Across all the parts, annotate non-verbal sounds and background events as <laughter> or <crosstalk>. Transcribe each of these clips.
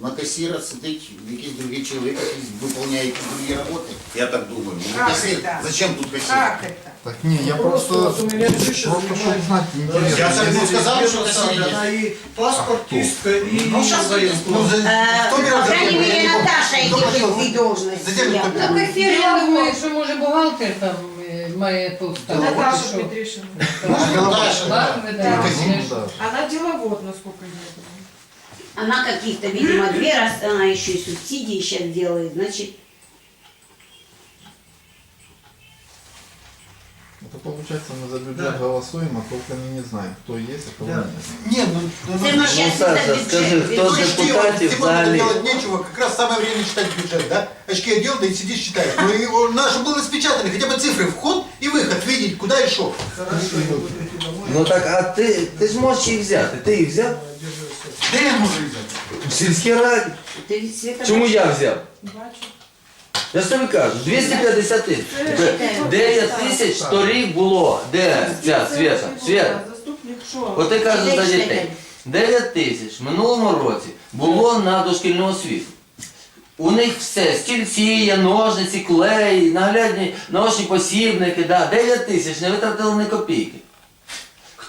на касіра сидить якийсь другий чоловік, який виконує якісь другі роботи. Я так думаю. Ну, Как касир, это? зачем тут касир? Как это? Так не, я просто, просто, чтобы знать интересно. Я так не сказал, что это кассир есть. Она и паспорт, кистка, и Ну, сейчас заезд. ну, за- Э, кто По берет за крайней это? Я мере, не помню. Наташа Только эти что- две должности. Зачем Я- это Ну, такое? кассир, Я я думаю, думаю, що може бухгалтер там е, має поставити. Наташа що? Петришина. Наташа, да. Ладно, да. Магазин, да. Она деловод, насколько я знаю. Она каких-то, видимо, <clears throat> две, раз она еще и субсидии сейчас делает, значит, Это получается мы за бюджет голосуем, а только они не знают, кто есть, а кого Да. нет. Нет, ну, ну, Це ну, ми знаешь, щас Саша, это скажи, бюджет, хто з бюджет. очки, депутатів вот, взагалі? делать нечего, как раз самое время читать бюджет, да? Очки одел, да и сидишь читаешь. Ну, и он- надо, чтобы было распечатаны хотя бы цифры, вход и выход, видеть, куда и шел. Хорошо, я буду идти домой. Ну так, а ти, ти ж можеш їх взяти. Ти їх взяв? Да я могу взять. В сільській раді. Чому я взяв? Бачу. Я ж тобі кажу, 250 тисяч. 9 тисяч торік було. Де ця Света? Света. Заступник що? От ти кажеш за дітей. 9 тисяч в минулому році було на дошкільну освіту. У них все, стільці, є, ножниці, клей, наглядні наочні посібники, да. 9 тисяч, не витратили ні копійки.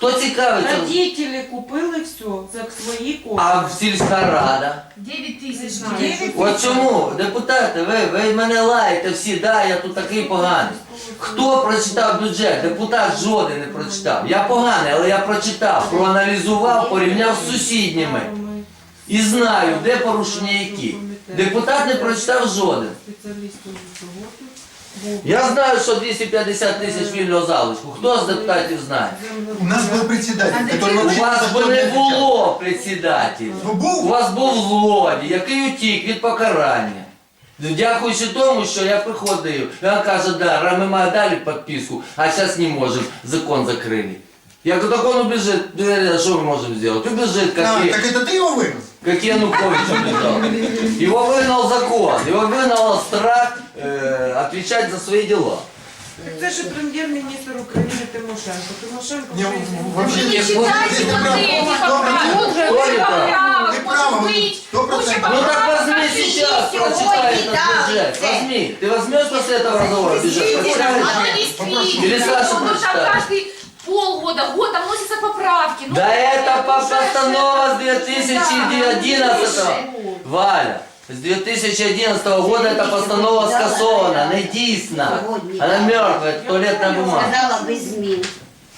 Хто цікавиться? Родителі купили все за свої кошти. А в сільська рада? 9 тисяч на Дев'ять От чому, депутати, ви, ви мене лаєте всі, да, я тут такий поганий. Хто прочитав бюджет? Депутат жоден не прочитав. Я поганий, але я прочитав, проаналізував, порівняв з сусідніми. І знаю, де порушення які. Депутат не прочитав жоден. Спеціалістів з роботи. Я знаю, що 250 тисяч вільного залишку. Хто з депутатів знає? У нас был председатель, который У вообще... вас за би что не отвечал. було председателя. Ну, У був. вас був злодій, який утік від покарання. Дякуючи тому, що я приходив, і він каже, да, ра- ми має далі підписку, а зараз не можемо, закон закрили. Я говорю, так он убежит, Да, что мы можем сделать? Убежит, А, как, так это ты его вынес? как Янукович убежал. Его выгнал закон, его выгнал страх э, отвечать за свои дела. Так це ж прем'єр-міністр України Тимошенко. Тимошенко Не, вже вообще Не нет. читайте Здесь ты прав. смотрите, Сто поправок, процентов. Кто не прав? поправок, Ты прав, может быть, сто куча процентов. Ну так поправок. возьми сейчас, прочитай этот бюджет. Возьми. Ты возьмешь после этого разговора бюджет? прочитаешь? Оно не спит. Или Саша Ну, там прочитает. Полгода, год там вносятся поправки. Ну, Да это по уже постанова с же- 2011 Валя, с 2011 года эта постанова скасована, не дійсна. Она мертвая, туалетная бумага. Сказала без змін.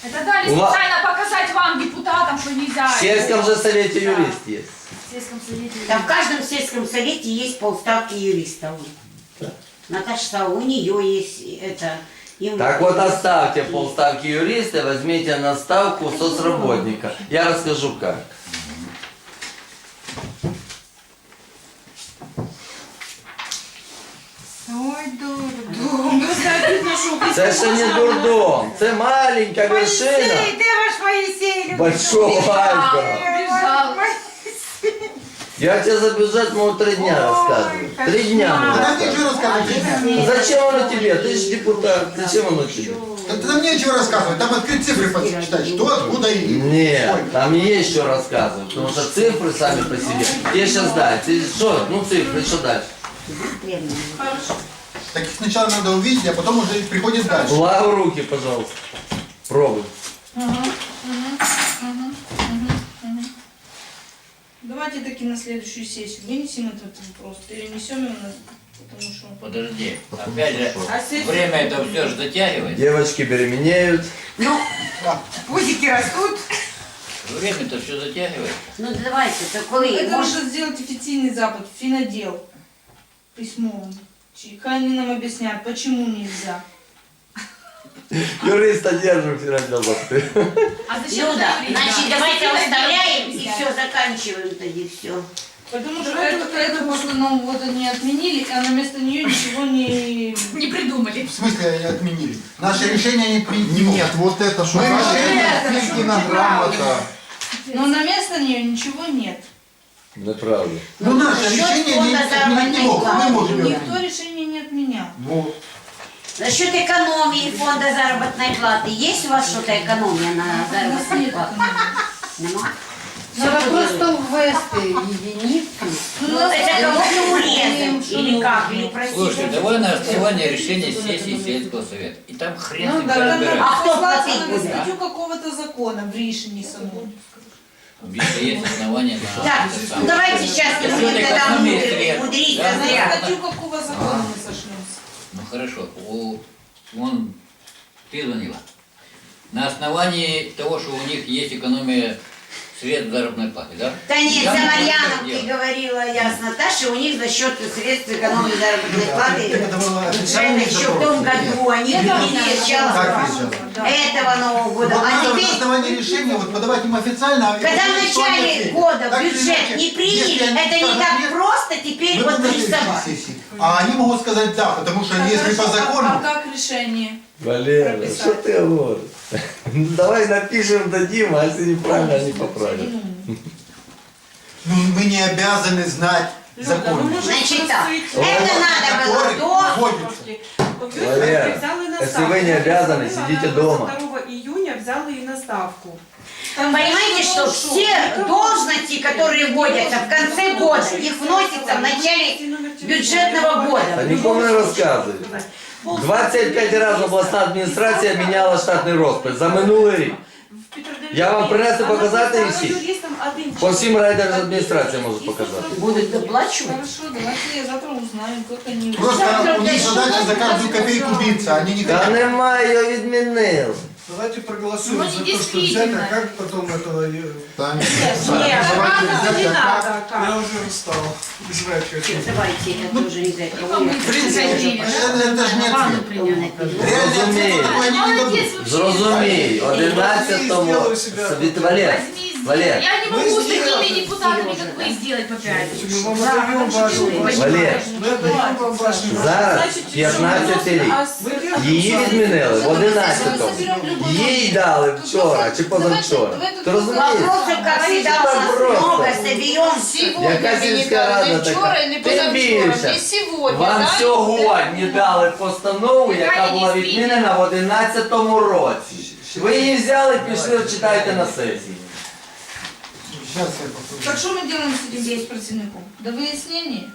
Это дали специально показать вам, депутатам, что нельзя. В сельском же совете юрист есть. В сельском совете. Там в каждом сельском совете есть полставки юристов. Наташа у нее есть это. Так вот оставьте полставки юриста, возьмите на ставку соцработника. Я расскажу как. Ой, дурдом. Це ще не дурдом, це маленька вершина Моїсей, де ваш Моїсей? большого айсберга. Бежал. Я тебе за бюджет могу три дня рассказывать. Три дня нам рассказывать. нечего рассказывать. Зачем оно тебе? Ты же депутат. Зачем оно тебе? Да Там нечего рассказывать, там открыть цифры почитать, что, откуда и... Нет, Ой. там есть что рассказывать, потому что цифры сами по себе. Тебе сейчас дай. Ты что? Ну цифры, что дальше? Так их сначала надо увидеть, а потом уже приходит дальше. Лав руки, пожалуйста. Пробуй. Давайте таки на следующую сессию вынесем этот вопрос, перенесем его на... Потому что... Подожди, опять же, А сессия? время это все же затягивает. Девочки беременеют. Ну, пузики растут. Время-то все затягивает. Ну давайте, то коли Это може нужно сделать официальный запад, финодел, письмом. Чи- Хай они нам объяснят, почему нельзя. <laughs> Юриста держим всегда для лапты. А зачем Ну да, значит, давайте оставляем и все, заканчиваем тогда все. Потому что эту эту после Нового года не отменили, а на место нее ничего не... <laughs> Не придумали. В смысле они отменили? Наше решение не принято. Нет, вот это что? Мы решение Филькина грамота. Но на место нее ничего нет. Направлю. Ну, ну наше решение не, не, не, не, не, не, не, не, не, за счет экономии фонда заработной платы. Есть у вас что-то экономия на ну, заработной плате? Нема? Надо Всё просто ввести единицу. Ну, это кого-то урезать. Или как? Или просить? Слушай, давай на основании решения сессии сельского совета. И там хрен Ну, да, да, да. А кто платит? на буде? какого-то закону в рішенні самому. Если есть основания на Так, давайте сейчас не будем тогда мудрить, мудрить, да зря. На какого закону ми сошли? Ну хорошо, у, вон ты звонила. На основании того, что у них есть экономия средств заработной платы, да? Да нет, за Марьяновки делать. говорила я с Наташей, у них за счет средств экономии заработной Так платы это было бюджета официальный еще в том году, они с визжал? этого Нового года, Вот а вот на теперь основании решения вот подавать им официально. а Когда в начале года бюджет не приняли, это не так просто теперь вот рисовать. А они могут сказать да, потому что если по хорошо, а- закону... А как решение? Валера, Прописать. что ты говоришь? Ну, Давай напишем, дадим, а если неправильно, они поправят. Ну, мы не обязаны знать Люда, ну законы. може Значит так, это надо было до... вводится. Валера, Взяли на если ставку. вы не обязаны, сидите дома. 2 июня взяли и на ставку. Там Понимаете, что все должности, которые вводятся в конце года, их вносятся в начале бюджетного года. никому не розказуй. 25 разів обласна адміністрація міняла штатний розпис за минулий рік. Я вам принести показати їх всі? По всім райдержадміністраціям можу показати. Будут доплачивать? Хорошо, давайте я завтра узнаю, как они... Просто у них задача за каждую копейку биться, они не Та хотят. немає, його відмінили. Давайте проголосуем Ну, за то, что действительно. взять, а как потом этого... э, Там Нет, давайте правда, не взять, а как? надо. как? Я уже устал. Избрать хочу. Давайте, это тоже не за это. Ну, мы приходили, Это, это же не Ванну ответ. приняли. Реальный ответ он такой они не дадут. Молодец вообще. Зрозумій, 11-му... Від Валер, Возьми, Валер. сделай. Я не Мы могу с сделаем, такими депутатами, Сережа. как вы, сделать по пять. Мы вам оторвем вашу Валер, Мы отдаем вам вашу зараз 15 рік. Її відмінили в 11-му. Їй дали вчора чи позавчора. Ти розумієш? Вопросов, как всегда, у Так нас просто. много, соберем. Яка сільська рада така? Тим більше. Вам сьогодні дали постанову, яка була відмінена в 11-му році. Ви її взяли, пішли, читайте на сесії. Сейчас я попробую. Так что мы делаем с этим беспрацовником? До выяснения?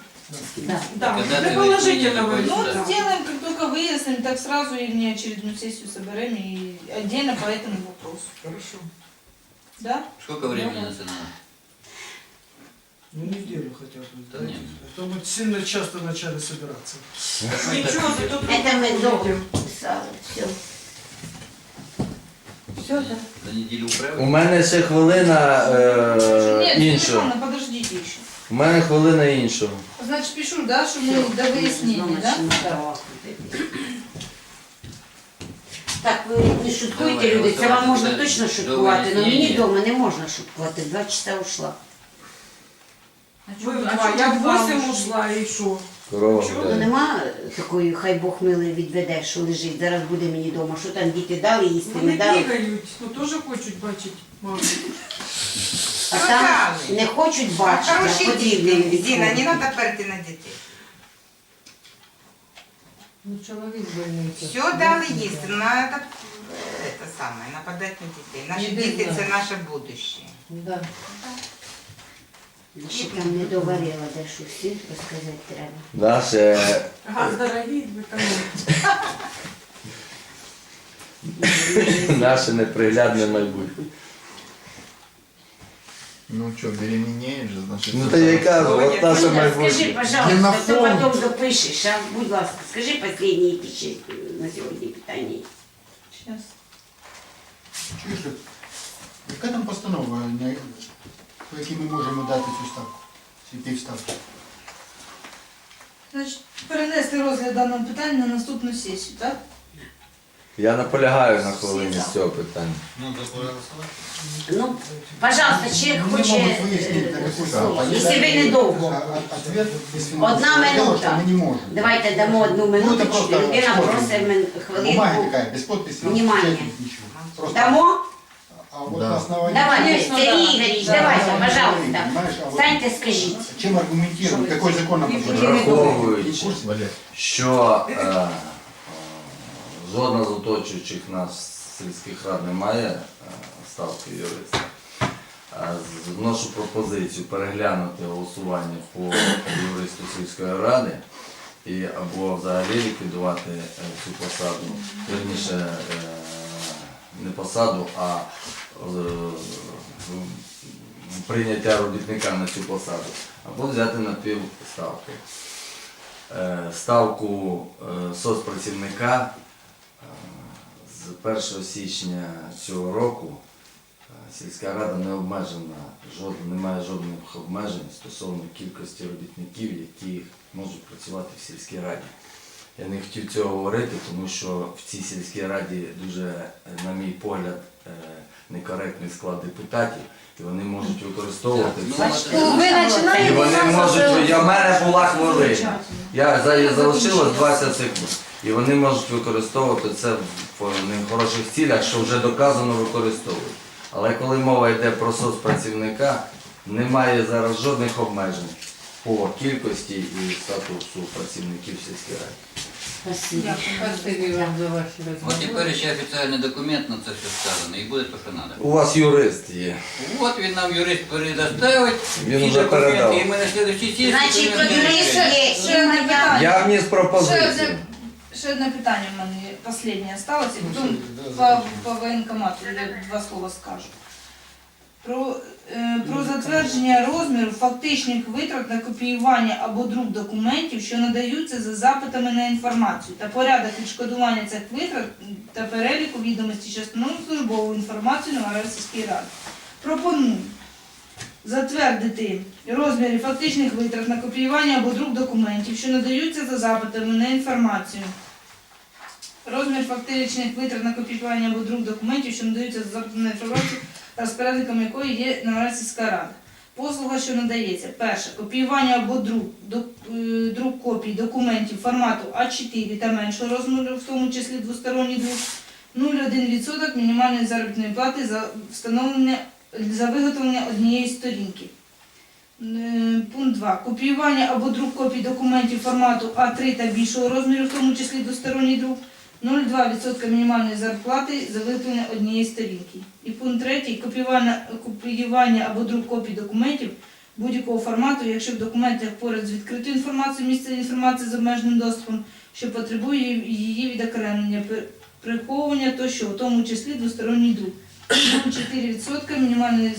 Да. Да, Когда для ты положительного. выяснишь, Ну, Да. сделаем, как только выясним, так сразу и внеочередную сессию соберем и отдельно по этому вопросу. Хорошо. Да? Сколько времени на это надо? Ну, неделю хотя бы. Да дайте. нет. А то мы сильно часто начали собираться. Ничего, зато Это мы увидим. писали, все. Все, да. За неделю У управил? мене ще хвилина е, Нет, іншого. телефона, подождите еще. У мене хвилина іншого. Значит, пишу, да, что мы до выяснения, да? Так, ви не шуткуйте, Давай, люди, це давай, вам можна давай. точно До шуткувати, але мені вияснення. вдома не можна шуткувати, два часа ушла. Вы два, я в 8 ушла и шо? Корова. Ну нема такої, хай Бог милий відведе, що лежить, зараз буде мені вдома, що там діти дали їсти, Вони не дали. бігають, ну теж хочуть бачити маму. А там не хочуть бачити, а потрібно їм Зіна, не треба перти на дітей. Ну, чоловік больниця. Все дали їсти, ну треба це саме, нападати на дітей. Наші діти це наше будущее. Да. Ще там не доварила дещо всі, розказати треба. Наше Газ дорогий, ви? Наше неприглядне майбутнє. Ну что, беременеешь же, значит... Ну то я й кажу, от наше Скажи, майбутнє. пожалуйста, Генофонд. то потом допишеш, а? Будь ласка, скажи последние пищи на сьогодні питання. Сейчас. Чуєш, яка там постанова, по якій ми можемо дати цю ставку? Ці півставки? Значить, перенести розгляд даного питання на наступну сесію, так? Я наполягаю на хвилині з цього питання. Ну, пожалуйста, человек Вони хоче можуть вияснити е, ставку. Якщо ви недовго. А- а- Ответ без Одна минута. Ми не можемо. Давайте дамо одну Ну, минуту, просто людина шкода. просить мен- Бумага хвилинку. така, без підписів, Внимание. нічого. Просто, Дамо? Да. на основании... Давайте, Конечно, Сергій да. Ігоревич, Да. давайте, пожалуйста. а вот Встаньте, скажіть. Чем аргументируем? Какой закон нам позволяет? Враховуючи, що е, е, жодна з оточуючих нас сільських рад не має е, ставки юриста. Е, з- Вношу пропозицію переглянути голосування по юристу сільської ради і або взагалі ліквідувати е, цю посаду, верніше е, не посаду, а прийняття робітника на цю посаду, або взяти на півставки. Е, Ставку е, соцпрацівника е, з 1 січня цього року е, сільська рада не обмежена, жод- немає жодних обмежень стосовно кількості робітників, які можуть працювати в сільській раді. Я не хотів цього говорити, тому що в цій сільській раді дуже, е, на мій погляд, е, некоректний склад депутатів, і вони можуть використовувати Ну, всі- ну, Ви і починаєте вони можуть, вже- я в мене була хвилина. Я за- залишилось 20 секунд. І вони можуть використовувати це в нехороших цілях, що вже доказано використовують. Але коли мова йде про соцпрацівника, немає зараз жодних обмежень по кількості і статусу працівників сільської ради. Спасибо. Спасибо вам за ваші Вот розмови. теперь ще официальный документ на це все сказано, і буде то, що надо. У вас юрист є. Вот він нам юрист передоставить Він документи, передав. і ми на следующій сесії Значить, юрист рішення. є, Ще одне питання. Я вніс Ще пропозицію. одне, ще одне питання в мене останнє осталось, і потім по, по воєнкомату я два слова скажу. Про, е, про затвердження розміру фактичних витрат на копіювання або друк документів, що надаються за запитами на інформацію, та порядок відшкодування цих витрат та переліку відомості, що встановлюють службову інформацію на Російській раді. Пропоную затвердити розміри фактичних витрат на копіювання або друк документів, що надаються за запитами на інформацію. Розмір фактичних витрат на копіювання або друк документів, що надаються за запитами на інформацію, розпорядником якої є Новороссійська рада. Послуга, що надається. Перше. Копіювання або друк, е, друк копій документів формату А4 та меншого розміру, в тому числі двосторонній друк, 0,1% мінімальної заробітної плати за встановлення за виготовлення однієї сторінки. Е, Пункт 2. Копіювання або друк копій документів формату А3 та більшого розміру, в тому числі двосторонній друк, 0,2% мінімальної зарплати за виготовлення однієї сторінки. І пункт 3. Копіювання, копіювання або друк копій документів будь-якого формату, якщо в документах поряд з відкритою інформацією місце інформації з обмеженим доступом, що потребує її відокремлення, приховування тощо, в тому числі двосторонній друк. 0,4% мінімальної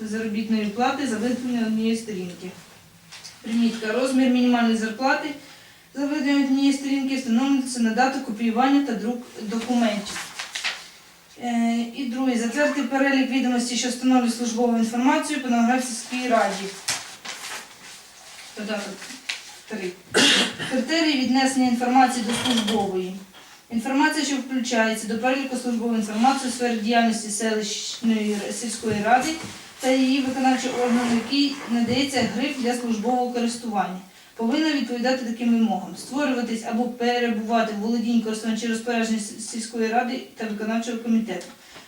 заробітної плати за виготовлення однієї сторінки. Примітка. Розмір мінімальної зарплати за видання однієї сторінки встановлюється на дату копіювання та друк документів. Е, і друге. Затвердити перелік відомостей, що встановлюють службову інформацію по Новоградській раді. Додаток 3. Критерії віднесення інформації до службової. Інформація, що включається до переліку службової інформації у сфері діяльності селищної сільської ради та її виконавчого органу, який надається гриф для службового користування, повинна відповідати таким вимогам: створюватись або перебувати в володінні користування чи розпорядження сільської ради та виконавчого комітету,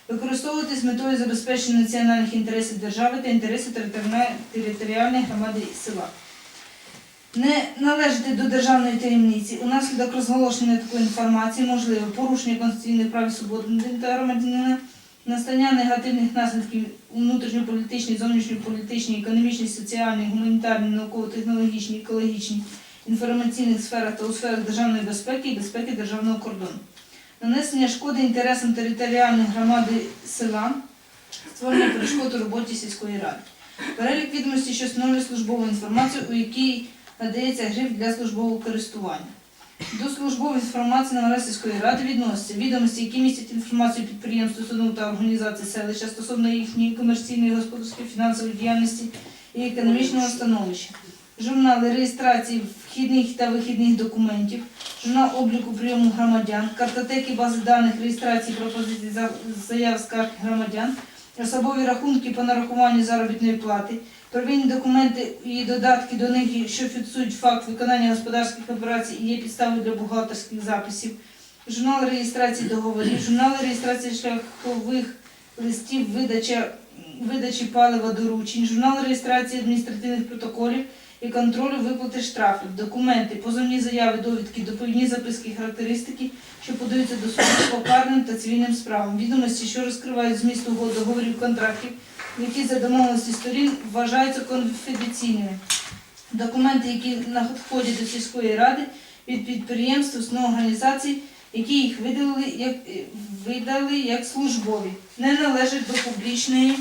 використовувати з метою забезпечення національних інтересів держави та інтересів територіальної- громади села. Не належати до державної таємниці. Унаслідок розголошення такої інформації можливе порушення конституційних прав і свобод громадянина, настання негативних наслідків у внутрішньополітичній, зовнішньополітичній, економічній, соціальній, гуманітарній, науково-технологічній, екологічній, інформаційних сферах та у сферах державної безпеки і безпеки державного кордону. Нанесення шкоди інтересам територіальної громади села, створення перешкод у роботі сільської ради. Перелік відомостей, що встановлює службову інформацію, у якій надається гриф для службового користування. До службової інформації Новороссійської ради відносяться відомості, які містять інформацію підприємств, установ та організацій селища стосовно їхньої комерційної, господарської, фінансової діяльності і економічного становища. Журнали реєстрації вхідних та вихідних документів, журнал обліку прийому громадян, картотеки бази даних реєстрації пропозицій заяв скарг громадян, особові рахунки по нарахуванню заробітної плати, Первинні документи і додатки до них, що фіксують факт виконання господарських операцій і є підставою для бухгалтерських записів, журнал реєстрації договорів, журнал реєстрації шляхових листів, видача, видачі палива доручень, журнал реєстрації адміністративних протоколів і контролю виплати штрафів, документи, позовні заяви, довідки, доповідні записки, характеристики, що подаються до суду по карним та цивільним справам, відомості, що розкривають зміст угод, договорів, контрактів, які за домовленості сторін вважаються конфіденційними. Документи, які надходять до сільської ради від підприємств, установ організацій, які їх видали як, видали як службові, не належать до публічної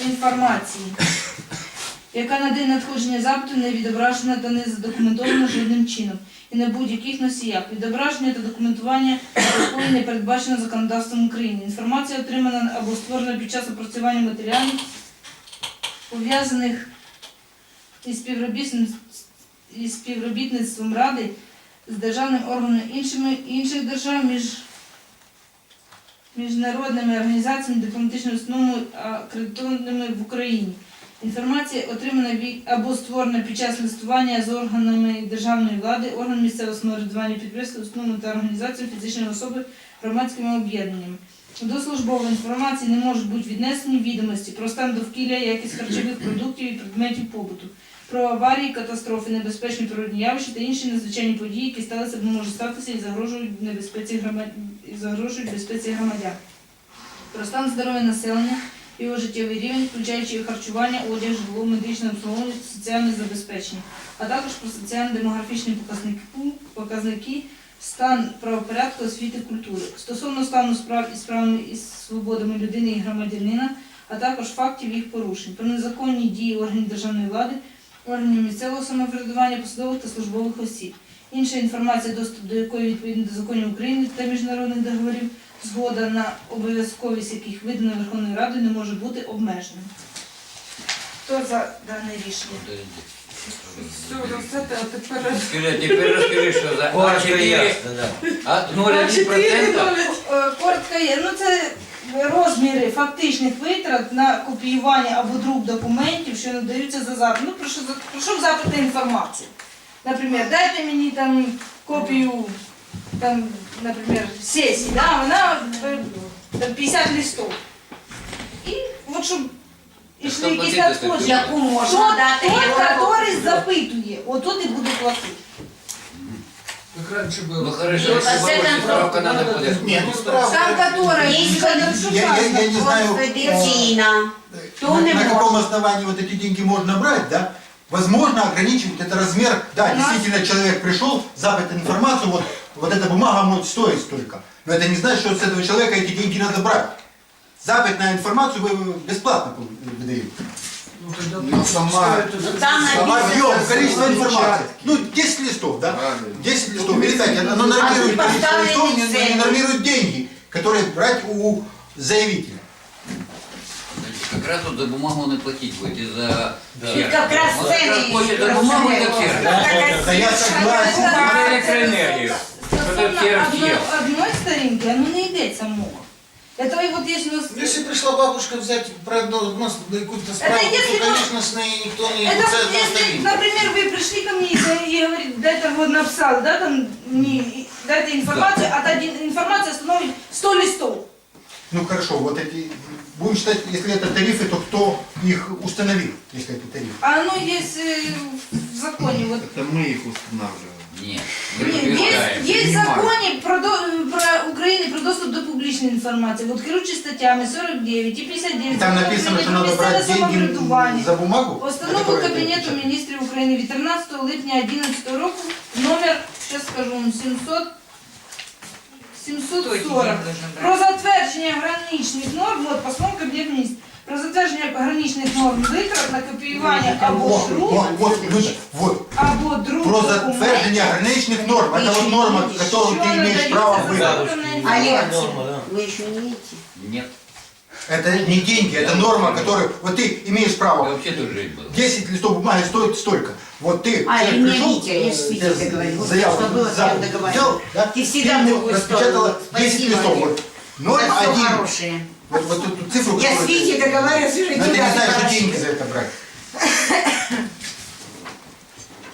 інформації, яка на день надходження запиту не відображена та не задокументована жодним чином і на будь-яких носіях. Відображення та документування якої не передбачено законодавством України. Інформація отримана або створена під час опрацювання матеріалів, пов'язаних із співробітництвом, Ради з державним органом іншими, інших держав, між міжнародними організаціями, дипломатичними установами, акредитованими в Україні. Інформація отримана від або створена під час листування з органами державної влади, органами місцевого самоврядування, підприємств, установами та організаціями фізичної особи, громадськими об'єднаннями. До службової інформації не можуть бути віднесені відомості про стан довкілля, якість харчових продуктів і предметів побуту, про аварії, катастрофи, небезпечні природні явища та інші надзвичайні події, які сталися або можуть статися і загрожують небезпеці громад... і загрожують безпеці громадян. Про стан здоров'я населення, його життєвий рівень, включаючи харчування, одяг, житло, медичне обслуговування, соціальне забезпечення, а також про соціально-демографічні показники, стан правопорядку, освіти, культури. Стосовно стану справ із правами і свободами людини і громадянина, а також фактів їх порушень, про незаконні дії органів державної влади, органів місцевого самоврядування, посадових та службових осіб. Інша інформація, доступ до якої відповідно до законів України та міжнародних договорів, згода на обов'язковість яких видана Верховною Радою не може бути обмеженим. Хто за дане рішення? Все, розсете, а тепер... Скажи, теперь расскажи, за Коротко і А4, ясно, да. а 0,1%? Е, Коротко є. Ну це розміри фактичних витрат на копіювання або друк документів, що надаються за запит. Ну, прошу, за- прошу запити інформацію. Наприклад, дайте мені там копію, там, наприклад, сесії, да, вона е, там, 50 листов. І от щоб ішли Хто якісь платити це? надходження. Яку можна Тот, дати тот, його? який запитує, отут і буде платити. Как раньше Ну было. хорошо, если а це больше справка надо будет. Нет, ну справка. Там, которая Есть Я, я, я не знаю, Конфіденційна. То на, не на може. каком основании вот эти деньги можно брать, да? Возможно, ограничивать это размер. Да, У нас- действительно, человек пришел, запад информацию, вот, вот эта бумага может стоить столько. Но это не значит, что с этого человека эти деньги надо брать. Запад на информацию вы бесплатно выдают. Ну, тогда Ну, сама- что это? Там Сама написано, объем, количество что информации. участки. Ну, 10 листов, да? Правильно. 10 листов. Передайте, оно нормирует А количество поставили листов, не, не цены. нормирует деньги, которые брать у заявителя. Как раз вот за бумагу не платить будет, и за І якраз Вот це как раз платят за бумагу и за сервис. Да я согласен. За Стосовно одной, одной сторінки, ну не йдеться мова. Это и вот есть у нас... Если пришла бабушка взять прогноз на какую-то справку, если то, мы- конечно, с ней никто не Это это вот если, например, вы пришли ко мне и, и говорите, дайте вот написал, да, там, мне, дайте информацию, а та ди- информация становит 100 листов. Ну хорошо, вот эти, будем считать, если это тарифы, то кто их установил, если это тарифы? А оно есть э, в законе, вот. Это мы их устанавливаем. Нет, мы В Понимаю. про, до- про Украины про доступ до публічної інформації. Вот керуючи статтями 49 і 59 Там написано, України місцеве деньги самоврядування. за бумагу. Постанову которая Кабінету печатает. міністрів України від 13 липня 2011 року номер, зараз скажу вам, 700, 740 про затвердження граничних норм, от постанова Кабінету міністрів, про затвердження граничних норм витрат на копіювання або Вот, друк, вот, вот, люди, вот. або друк Про документів, затверждение граничных норм. Это вот норма, которую що ты имеешь надається право за выдать. законом Олег, Норма, да. вы еще не видите? Нет, Это не деньги, это норма, которую... Вот ты имеешь я право. вообще тут жить был. 10 листов бумаги стоит столько. Вот ты А, человек и мне пришел, Витя, я же с э, Витей тебе договорилась. Вот заявку что было, с запад кем договаривалась. взял, да? Ты всегда в ему другую распечатала сторону. 10 Спасибо, листов. Олег. Вот. Ноль За все один. хорошее. Вот, вот эту цифру, Я с которую ты- Витей договариваюсь уже Но ты не тебя знаешь, что спрашиваю. деньги за это брать.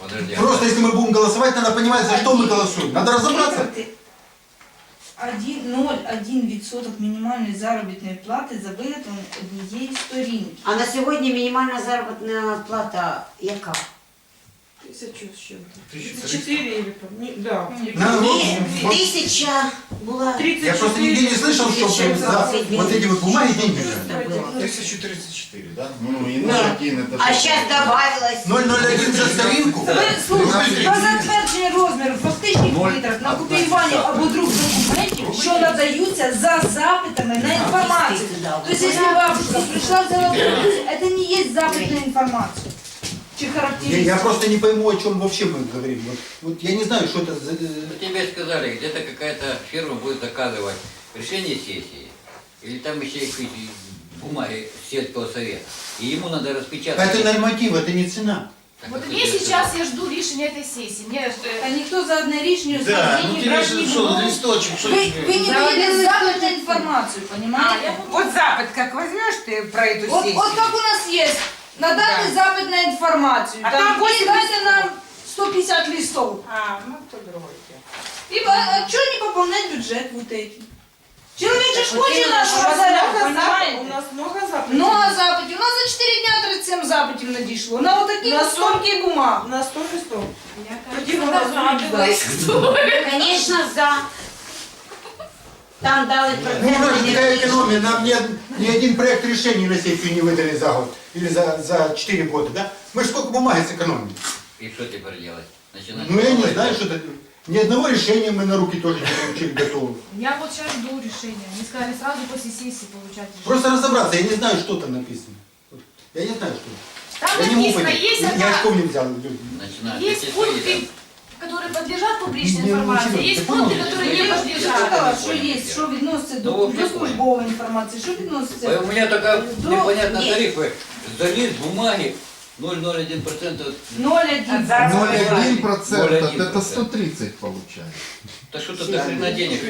Подожди. Просто если мы будем голосовать, надо понимать, за что мы голосуем. Надо разобраться. Витрати 0,1% мінімальної заробітної плати за виготовлення однієї сторінки. А на сьогодні мінімальна заробітна плата яка? Тисячу з чим-то. 34 или тисяча була. Я просто нигде не слышал, что за вот эти вот бумаги деньги лежат. 1034, да? Ну, и на один это... А сейчас добавилось. 001 за старинку? Ви слухайте, про затвердження розміру фактичних витрат на копіювання або друк документів, що надаються за запитами на інформацію. Тобто, якщо бабушка прийшла взяла вулицю, це не є запит на інформацію. Чи Я, я просто не пойму, о чем вообще мы говорим. Вот, вот я не знаю, что это за... Ну, тебе сказали, где-то какая-то фирма будет заказывать решение сессии, или там еще и какие-то бумаги сельского совета, и ему надо распечатать. Это норматив, это не цена. Так Вот это мне тебе сейчас я жду решения этой сессии. Мне А э, никто за одне рішення Да, за ну тебе же что, листочек, что Вы, тебе? вы не Да, даете вот запит на информацию, а, понимаете? я Вот запад как возьмешь ты про эту Вот, сессию. вот как у нас есть, надати Да. запит на информацию. А там, там вы 80 дайте нам 150 листов. А, ну то другое дело. И а, а что не пополнять бюджет вот этим? Человек же ж Так вот хочет именно, нашего что у вас заряда, У понимаете? нас много запитів. Много запитів. У нас за 4 дня 37 запитів надійшло. На отакі На от стопки бумаг. На 100 листов. я, Тоді кажется, голосуємо догадываюсь, кто. Конечно, за. Там дали Ну, у нас же такая процент. экономия, нам ни, ни один проект решения на сессию не выдали за год или за, за 4 года, да? Мы же сколько бумаги сэкономили. И что теперь делать? Начинать Ну, я не новое знаю, делать? что это... Ни одного решения мы на руки тоже не получили готовы. Я вот сейчас жду решения. Мне сказали сразу после сессии получать решение. Просто разобраться, я не знаю, что там написано. Вот. Я не знаю, что. Там я не могу написано, понять. есть Я одна- очков не взял. люди. Начинать. Есть Какие свои, пункты, которые подлежат публичной Не, ну, информации, ничего, есть ты пункты, понял? которые не Я ж подлежат. сказала, що є, що відноситься до, Ну, до я службової інформації, що відноситься. Ой, У меня только До- непонятно заліз бумаги 0,01% от- 0,1. Ноль 0,1% это 130 получается. Та что-то та на денег?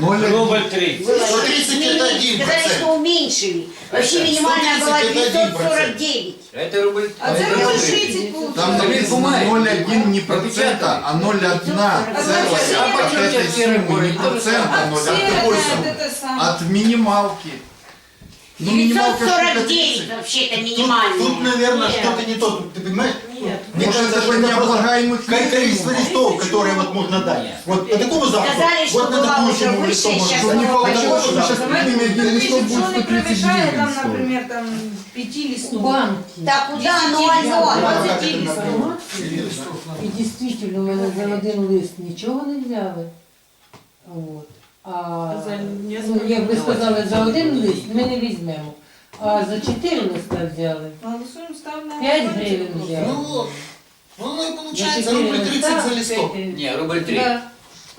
Ноль- Рубль 30. 130 это 1%. Сказали, что уменьшили. Вообще минимальная была 549. Это Це рубль. А це рубль 30 Там получилось. написано 0,1 не процента, а 0,1 целая. А почему тебя серый не процента, а 0,1. От минималки. Ну, минималка штука 949 30. вообще-то Тут, минимальная. тут, наверное, Нет. что-то не то. Тут, Ты понимаешь? Нет. Мне Может, кажется, это что же это не просто облагаемых ко- количество минимум. листов, которые вот можно дать. Нет. Вот по такому запаху. Сказали, что вот на была такую уже сумму выше, листов можно сейчас дать. Чтобы не она получилось, что почему? сейчас поднимем один листов, будет Что не превышает 139 там, стоить. например, там 5 У листов. банки. Так, куда? Ну, Да, алло. как это надо? Или листов надо. І дійсно в мене за один лист нічого не взяли. От. А За ну, як ви сказали, за один лист ми не візьмемо. А за чотири листа взяли. На 5 гривень взяли. Ну вот. Ну, ну и получается чотири рубль 30 за листок. 5 Не, рубль 3. Да.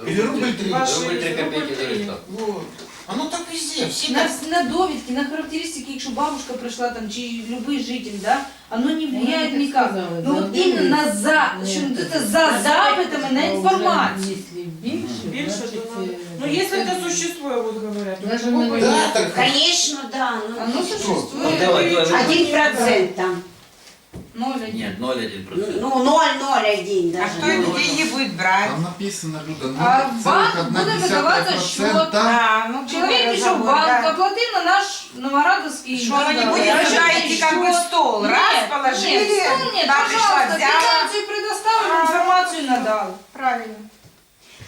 Или рубль три. Ваши Рубль 3 копейки рубль за три. листок. Вот. Оно так везде, все На, так. на довідки, на характеристики, якщо бабушка прийшла там, чи любий житель, да, оно не влияет так никак. сказали, Ну за вот один именно лист. за, Ні, що це- це за запитами на інформацію. Якщо більше, Больше, значить, то надо. е, Ну, если это существует, вот говорят. Даже почему мы бы не- нет? Да, так. Конечно, да. Оно Ну, существует. Давай, давай. один процент там. Ноль один. Нет, 0,1%. Ну, 0,01 А даже. кто эти деньги будет брать? Там написано, Люда, А в банк буде видаватися счет. 0,1%. А, ну Чоловік я пішов в забула, банк, да. оплатив на наш Новорадовський. Что оно не да, будет да. туда идти как бы в стол. Раз, Нет, положили, нет, стол нет, та пришла, пожалуйста, взяла. квитанцию предоставили, А. информацию надали. Правильно.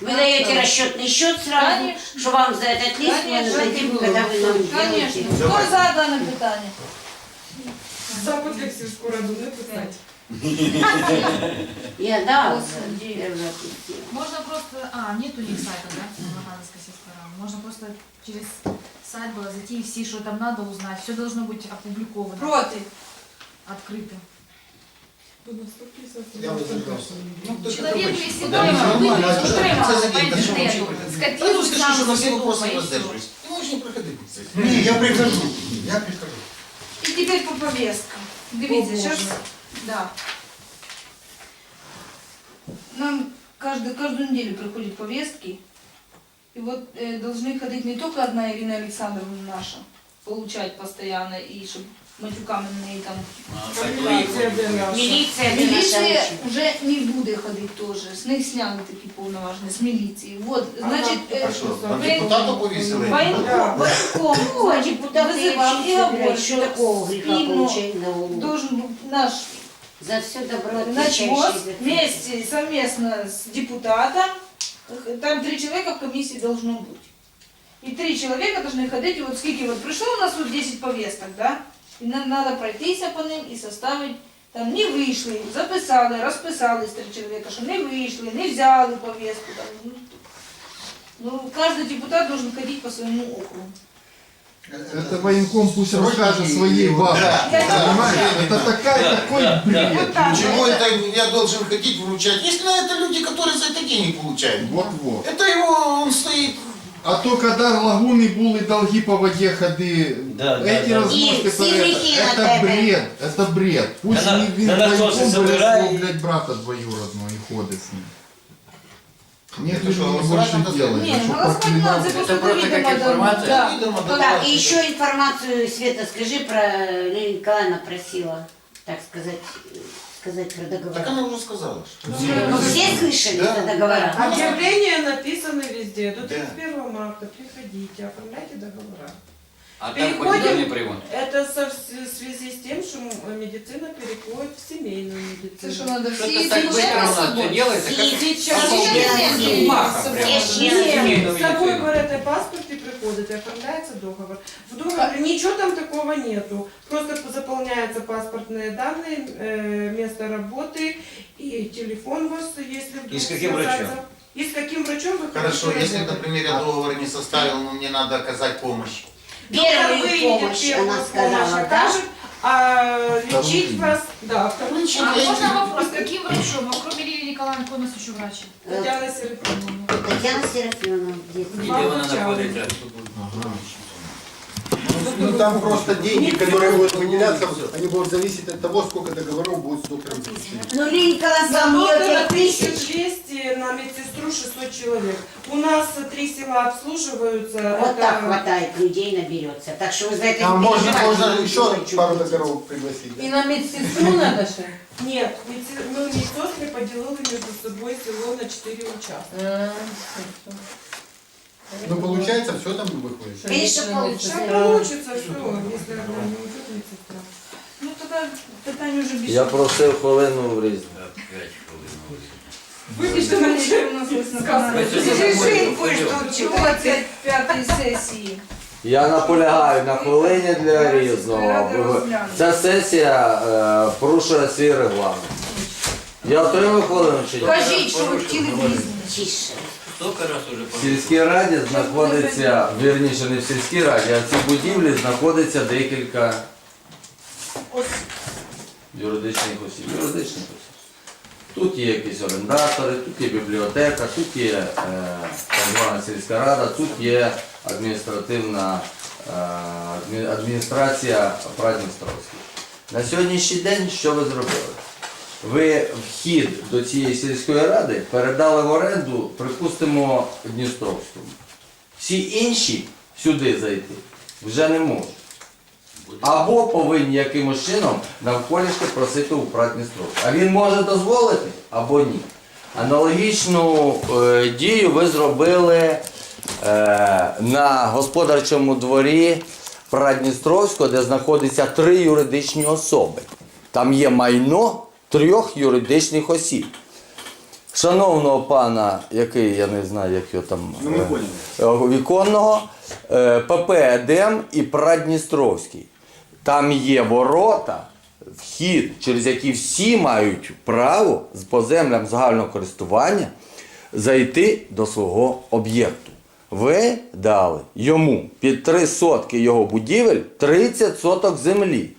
Вы даете расчетный счет сразу, Конечно. что вам за этот лист мы Конечно. дадим, когда вы нам Конечно. сделаете. Хто за дане питання? Запит все скоро раду не. Я да. Можно просто... А, нет у них сайта, да, Лохановской сельхозрады? Можно просто через сайт было зайти и все, что там надо узнать. Все должно быть опубликовано, Проти. открыто. До наступні Я вже зібрався. Ну, по та Скотину на сам всі вопроси не не я прихожу. Я прихожу. И теперь по повістці. Дивіться, зараз... Да. Нам каждую, каждую неделю приходят повестки. И вот э, должны ходить не только одна Ирина Александровна наша, получать постоянно, и чтобы матюками на неї там А, так твоих Милиция будет. ДНР. Милиция, де Міліція наша вже не буде ходити теж. З них сняли такі повноваження, з міліції. Вот, значить, е, А что, там ви- депутата повесили? воєнком, воєнком, Ну, значить, депутаты визивав вообще і собирают, говорить, что що такого греха спільно получать на голову. должен був наш За все добро начвоз отвечающий за вместе, совместно с депутатом, там три человека в комиссии должно быть. И три человека должны ходить, и вот сколько вот пришло у нас вот 10 повесток, да? И нам надо пройтися по ним и составить, там не вийшли, записали, розписались три чоловіка, що не вийшли, не взяли повестку. Там, ну, Ну, каждый депутат должен ходить по своему округу. Это военком пусть Срочно расскажет и- своей бабе. Да, Понимаешь? да. Это такая, такой бред. Вот так. Почему это я должен ходить вручать? Если это люди, которые за это денег получают. Вот-вот. Это его, он стоит. А то когда лагуни були долги по воде ходи, Да, да, эти да. разноски И всі перед- гріхи на это тебе. бред, это бред. Пусть Да на- не він да на воєнком кошти бере забирай свого, і- блядь, брата двоюродного і ходить з ним. Нет, Это ты что, не голосовать больше надо делать. Не, Чтоб ну голосовать надо, проклинал. просто Это просто видимо, как да, информация. да. Видимо, Да. Так, и еще информацию, Света, скажи про Лилия Николаевна просила, так сказать, сказать про договор. Так она уже сказала. что- Ну, все слышали Да. про договора? Объявления написаны везде. До Да. 31 марта приходите, оформляйте договора. А Переходим. прием. Это со- в связи с тем, что медицина переходит в семейную медицину. что, надо все Что-то так у нас все делается, как Сейчас маха медицину. в этой паспорте приходит и оформляется договор. В договоре ничего там такого нету. Просто заполняются паспортные данные, э, место работы и телефон ваш, если вдруг И с каким связаться. врачом? И с каким врачом вы Хорошо, хотите если, работать. например, я договор не составил, но мне надо оказать помощь. Первую помощь, она сказала, да? а лечить вас, да, вторую А можно вопрос, каким врачом? А кроме Лилии Николаевны, кто у нас еще врач? Татьяна Серафимовна. Татьяна Серафимовна, Где она находится? Ну там просто деньги, которые будут выделяться, они будут зависеть от того, сколько договоров будет с доктором заключено. Ну, Лилия Николаевна, На сказала, мне доктора 5 тысяч. 1200, на медсестру 600 человек. У нас три села обслуживаются. Вот это- так хватает людей наберется. Так что вы за это Там не можно, переживайте, можно не еще хочу. пару договоров пригласить. І да? на медсестру надо ще? Нет, медси- мы медсестры поделили между собой село на 4 участка. А, Ну получается, все там выходит. Конечно, получится. Сейчас получится все, если не медсестра. Ну, тогда питання вже більше. Я просив хвилину врізати. Опять хвилину. Вибачте мене, що у нас ось на каналі. Пойдем, Що 25 сесії. Я наполягаю на хвилині для різного. Ця сесія е, порушує свій регламент. Я отримав хвилину чи ні? Кажіть, що ви хотіли в різні. Столько раз уже В сільській раді знаходиться, вірніше не в сільській раді, а в цій будівлі знаходиться декілька юридичних осіб. Юридичних осіб. Тут є якісь орендатори, тут є бібліотека, тут є е, так звана сільська рада, тут є адміністративна е, адмі- адміністрація Прадністровська. На сьогоднішній день що ви зробили? Ви вхід до цієї сільської ради передали в оренду, припустимо, Дністровському. Всі інші сюди зайти вже не можуть. Або повинні якимось чином навколішки просити у Прадністровську. А він може дозволити або ні. Аналогічну е, дію ви зробили е, на господарчому дворі Прадністровського, де знаходиться три юридичні особи. Там є майно трьох юридичних осіб. Шановного пана, який я не знаю, як його там е, е, віконного, е, ПП Едем і Прадністровський. Там є ворота, вхід, через які всі мають право з по землям загального користування зайти до свого об'єкту. Ви дали йому під 3 сотки його будівель 30 соток землі.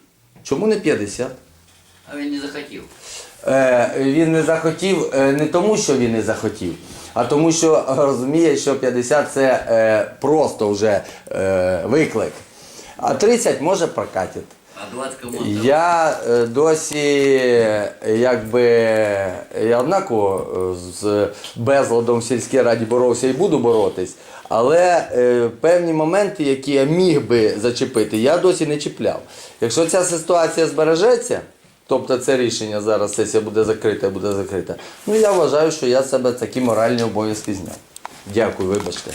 Чому не 50? А він не захотів. Е, він не захотів е, не тому, що він не захотів, а тому, що розуміє, що 50 це е, просто вже виклик. А 30 може прокатити. А 20 кому? Я досі, якби я однаково з безладом в сільській раді боровся і буду боротись, але е, певні моменти, які я міг би зачепити, я досі не чіпляв. Якщо ця ситуація збережеться, тобто це рішення зараз сесія буде закрита, буде закрита, ну я вважаю, що я себе такі моральні обов'язки зняв. Дякую, вибачте.